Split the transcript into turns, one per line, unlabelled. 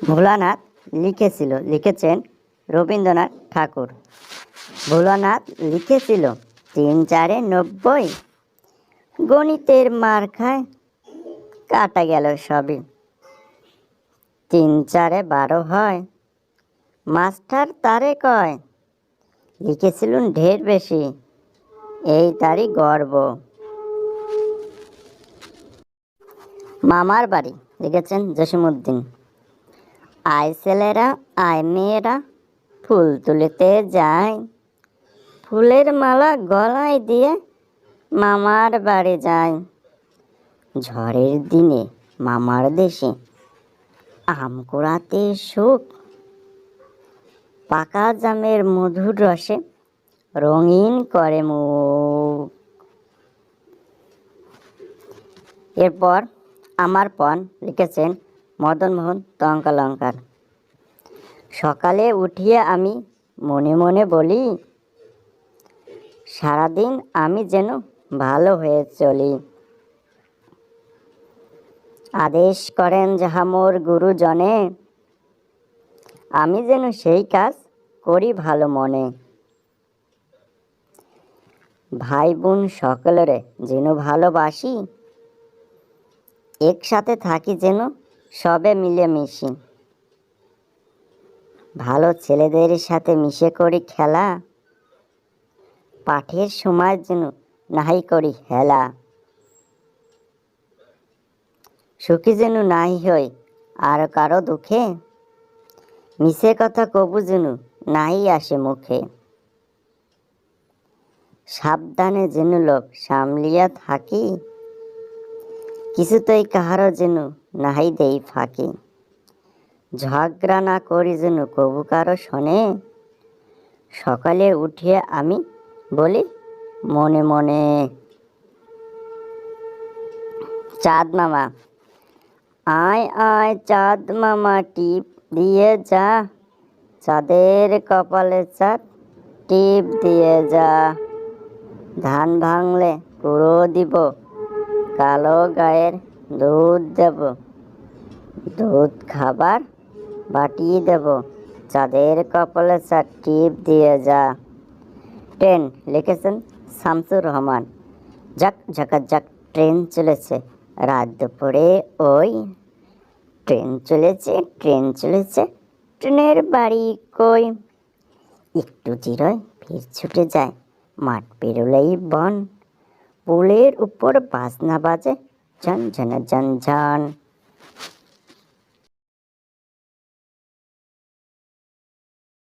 ভোলানাথ লিখেছিল, লিখেছেন রবীন্দ্রনাথ ঠাকুর। ভোলানাথ লিখেছিল, তিন চারে নব্বই গণিতের মার খায়, কাটা গেল সবই। তিন চারে বারো হয়, মাস্টার তারে কয়, লিখেছিলুন ঢের বেশি, এই তারই গর্ব। মামার বাড়ি, লিখেছেন জসিমুদ্দিন আয় ছেলেরা, আয় মেয়েরা, ফুল তুলিতে যায় ফুলের মালা গলায় দিয়ে মামার বাড়ি যায় ঝড়ের দিনে মামার দেশে আম কুড়াতে সুখ। পাকা জামের মধুর রসে রঙিন করে মুখ। এরপর আমার পণ লিখেছেন মদনমোহন টঙ্কালঙ্কার সকালে উঠিয়ে আমি মনে মনে বলি, সারাদিন আমি যেন ভালো হয়ে চলি। আদেশ করেন যাহা মোর গুরুজনে, আমি যেন সেই কাজ করি ভালো মনে। ভাই বোন সকলেরে যেন ভালোবাসি, একসাথে থাকি যেন সবে মিলেমিশি। ভালো ছেলেদের সাথে মিশে করি খেলা। পাঠের সময় যেন নাহি করি হেলা। সুখী যেন নাই হই আর কারও দুঃখে। মিশে কথা কবু যেন নাই আসে মুখে। সাবধানে যেন লোক সামলিয়া থাকি। কিছুতেই কাহারও যেন নাহাই দেই ফাঁকি। ঝগড়া না করি যেন কবু কারও শোনে? সকালে উঠিয়ে আমি বলি, মনে মনে। চাঁদ মামা, আয় আয় চাঁদ মামা, টিপ দিয়ে যা। চাঁদের কপালে চাঁদ, টিপ দিয়ে যা। ধান ভাঙলে কুড়ো দিব কালো গায়ের দুধ দেব। দুধ খাবার বাটিয়ে দেব। চাঁদের কপালে চাঁদ টিপ দিয়ে যা। ট্রেন লিখেছেন শামসুর রহমান। যাক ঝাকা যাক ট্রেন চলেছে। রাত দুপুরে ওই ট্রেন চলেছে ট্রেন চলেছে। ট্রেনের বাড়ি কই? একটু জিরোয় ফির ছুটে যায়। মাঠ পেরোলেই বন। পুলের উপর বাজনা বাজে ঝন ঝন ঝন ঝন